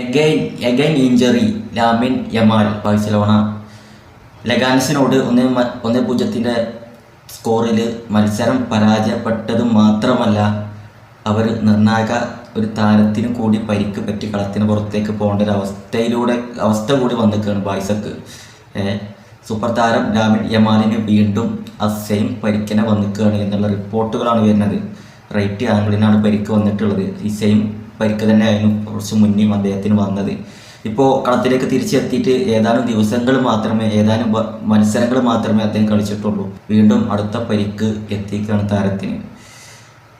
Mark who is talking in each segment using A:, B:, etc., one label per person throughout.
A: Again again injury Lamine Yamal Barcelona. ലഗാൻസിനോട് ഒന്ന് ഒന്ന് പൂജ്യത്തിന്റെ സ്കോറിൽ മത്സരം പരാജയപ്പെട്ടത് മാത്രമല്ല അവർ നിർണായക ഒരു താരത്തിന് കൂടി പരിക്ക് പറ്റി കളത്തിന് പുറത്തേക്ക് പോകേണ്ട ഒരു അവസ്ഥയിലൂടെ അവസ്ഥ കൂടി വന്നിരിക്കുകയാണ് ബായ്സക്ക് സൂപ്പർ താരം ലാമിൻ യമാലിന് വീണ്ടും ആ സെയിം പരിക്കനെ വന്നിക്കുകയാണ് എന്നുള്ള റിപ്പോർട്ടുകളാണ് വരുന്നത്. റൈറ്റ് ആംഗിളിനാണ് പരിക്ക് വന്നിട്ടുള്ളത്. ഈ സെയിം പരിക്ക് തന്നെ ആയിരുന്നു കുറച്ച് മുന്നേയും അദ്ദേഹത്തിന് വന്നത്. ഇപ്പോൾ കളത്തിലേക്ക് തിരിച്ചെത്തിയിട്ട് ഏതാനും ദിവസങ്ങൾ മാത്രമേ ഏതാനും മത്സരങ്ങൾ മാത്രമേ അദ്ദേഹം കളിച്ചിട്ടുള്ളൂ. വീണ്ടും അടുത്ത പരിക്ക് എത്തിക്കുകയാണ് താരത്തിന്.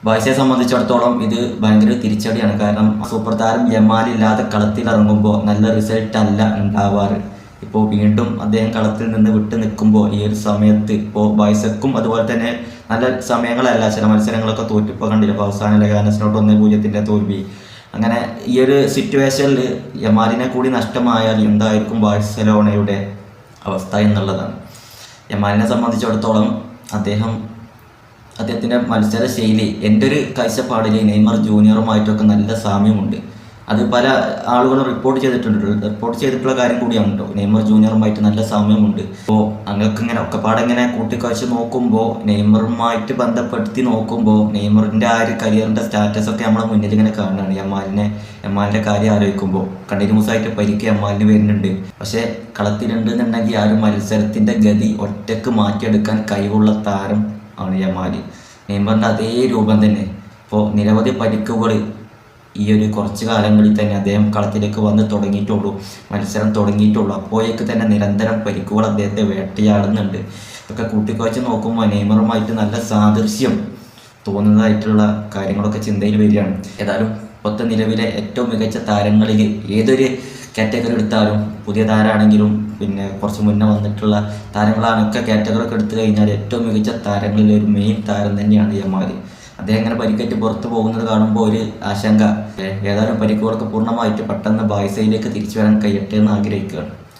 A: ബാഴ്സയെ സംബന്ധിച്ചിടത്തോളം ഇത് ഭയങ്കര തിരിച്ചടിയാണ്. കാരണം സൂപ്പർ താരം യമാലില്ലാതെ കളത്തിൽ ഇറങ്ങുമ്പോൾ നല്ല റിസൾട്ട് അല്ല ഉണ്ടാവാറ്. ഇപ്പോൾ വീണ്ടും അദ്ദേഹം കളത്തിൽ നിന്ന് വിട്ടു നിൽക്കുമ്പോൾ ഈ ഒരു സമയത്ത് ഇപ്പോൾ ബൈസക്കും അതുപോലെ തന്നെ നല്ല സമയങ്ങളല്ല ചില മത്സരങ്ങളൊക്കെ തോറ്റിപ്പോൾ കണ്ടില്ല അപ്പോൾ അവസാന ലഗാനസിനോട്ട് ഒന്നേ പൂജ്യത്തിന്റെ തോൽവി. അങ്ങനെ ഈ ഒരു സിറ്റുവേഷനിൽ യമാലിനെ കൂടി നഷ്ടമായാൽ എന്തായിരിക്കും ബാഴ്സലോണയുടെ അവസ്ഥ എന്നുള്ളതാണ്. യമാലിനെ സംബന്ധിച്ചിടത്തോളം അദ്ദേഹം അദ്ദേഹത്തിന്റെ മത്സര ശൈലി എന്റെ ഒരു കാഴ്ചപ്പാടിൽ നെയ്മർ ജൂനിയറുമായിട്ടൊക്കെ നല്ല സാമ്യമുണ്ട്. അത് പല ആളുകളും റിപ്പോർട്ട് ചെയ്തിട്ടുണ്ട്. റിപ്പോർട്ട് ചെയ്തിട്ടുള്ള കാര്യം കൂടിയാണ് കേട്ടോ നെയ്മർ ജൂനിയറുമായിട്ട് നല്ല സമയമുണ്ട്. അപ്പോൾ അങ്ങക്ക് ഇങ്ങനെ ഒക്കെപ്പാടെ ഇങ്ങനെ കൂട്ടിക്കാഴ്ച നോക്കുമ്പോൾ നെയ്മറുമായിട്ട് ബന്ധപ്പെടുത്തി നോക്കുമ്പോൾ നെയ്മറിന്റെ ആ ഒരു കരിയറിന്റെ സ്റ്റാറ്റസ് ഒക്കെ നമ്മളെ മുന്നിൽ ഇങ്ങനെ കാണുകയാണ്. യമാലിനെ യമാലിന്റെ കാര്യം ആലോചിക്കുമ്പോൾ കണ്ടിന്യൂസ് ആയിട്ട് പരിക്ക് യമാലിന് വരുന്നുണ്ട്. പക്ഷേ കളത്തിലുണ്ട് എന്നുണ്ടെങ്കിൽ ആ ഒരു മത്സരത്തിന്റെ ഗതി ഒറ്റയ്ക്ക് മാറ്റിയെടുക്കാൻ കഴിവുള്ള താരം ആണ് യമാലി. നെയ്മറിന്റെ അതേ രൂപം തന്നെ. ഇപ്പോൾ നിരവധി പരിക്കുകൾ ഈ ഒരു കുറച്ച് കാലങ്ങളിൽ തന്നെ അദ്ദേഹം കളത്തിലേക്ക് വന്ന് തുടങ്ങിയിട്ടുള്ളൂ. മത്സരം തുടങ്ങിയിട്ടുള്ളൂ. അപ്പോഴേക്ക് തന്നെ നിരന്തരം പരിക്കുകൾ അദ്ദേഹത്തെ വേട്ടയാടുന്നുണ്ട്. ഇതൊക്കെ കൂട്ടിക്കുവച്ച് നോക്കുമ്പോൾ നെയ്മറുമായിട്ട് നല്ല സാദൃശ്യം തോന്നുന്നതായിട്ടുള്ള കാര്യങ്ങളൊക്കെ ചിന്തയിൽ വരികയാണ്. ഏതായാലും ഇപ്പോഴത്തെ നിലവിലെ ഏറ്റവും മികച്ച താരങ്ങളിൽ ഏതൊരു കാറ്റഗറി എടുത്താലും പുതിയ താരമാണെങ്കിലും പിന്നെ കുറച്ച് മുന്നേ വന്നിട്ടുള്ള താരങ്ങളാണൊക്കെ കാറ്റഗറി ഒക്കെ എടുത്തു കഴിഞ്ഞാൽ ഏറ്റവും മികച്ച താരങ്ങളിലെ ഒരു മെയിൻ താരം തന്നെയാണ് യമാലി അദ്ദേഹം ഇങ്ങനെ പരിക്കേറ്റ് പുറത്തു പോകുന്നത് കാണുമ്പോൾ ഒരു ആശങ്ക. ഏതായാലും പരിക്കുകളൊക്കെ പൂർണമായിട്ട് പെട്ടെന്ന് ബായ്സയിലേക്ക് തിരിച്ചു വരാൻ കഴിയട്ടെ എന്ന് ആഗ്രഹിക്കുകയാണ്.